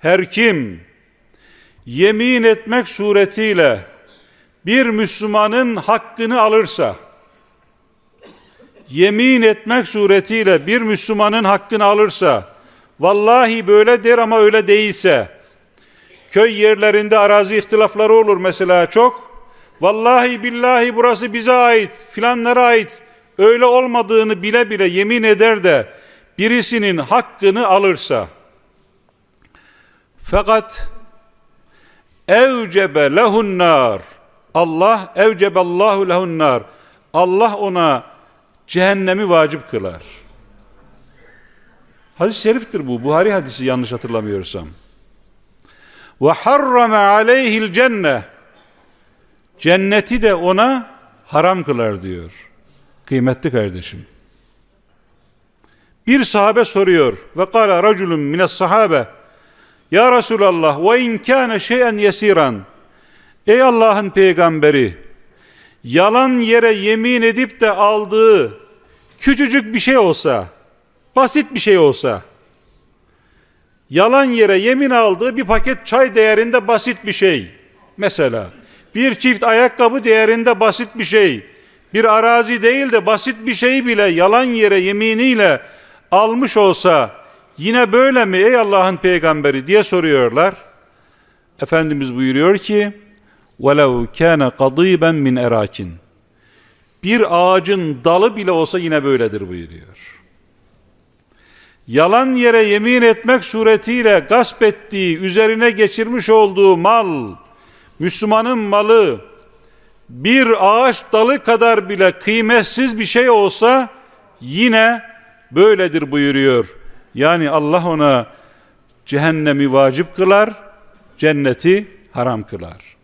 Her kim yemin etmek suretiyle bir Müslümanın hakkını alırsa, yemin etmek suretiyle bir Müslümanın hakkını alırsa, vallahi böyle der ama öyle değilse, köy yerlerinde arazi ihtilafları olur mesela çok, vallahi billahi burası bize ait, filanlara ait, öyle olmadığını bile bile yemin eder de, birisinin hakkını alırsa, fakat evcebe lehun nar, Allah evceballahu lehun nar, Allah ona cehennemi vacip kılar. Hadis-i şeriftir bu. Buhari hadisi yanlış hatırlamıyorsam. Ve harrame aleyhil cenne. Cenneti de ona haram kılar diyor. Kıymetli kardeşim. Bir sahabe soruyor ve kâle raculun mines sahabe Ya Resulallah ve in şeyen yesiran Ey Allah'ın peygamberi yalan yere yemin edip de aldığı küçücük bir şey olsa, basit bir şey olsa, yalan yere yemin aldığı bir paket çay değerinde basit bir şey, mesela bir çift ayakkabı değerinde basit bir şey, bir arazi değil de basit bir şey bile yalan yere yeminiyle almış olsa, yine böyle mi ey Allah'ın peygamberi diye soruyorlar. Efendimiz buyuruyor ki, وَلَوْ كَانَ قَضِيبًا min erakin. Bir ağacın dalı bile olsa yine böyledir buyuruyor. Yalan yere yemin etmek suretiyle gasp ettiği, üzerine geçirmiş olduğu mal, Müslümanın malı, bir ağaç dalı kadar bile kıymetsiz bir şey olsa yine böyledir buyuruyor. Yani Allah ona cehennemi vacip kılar, cenneti haram kılar.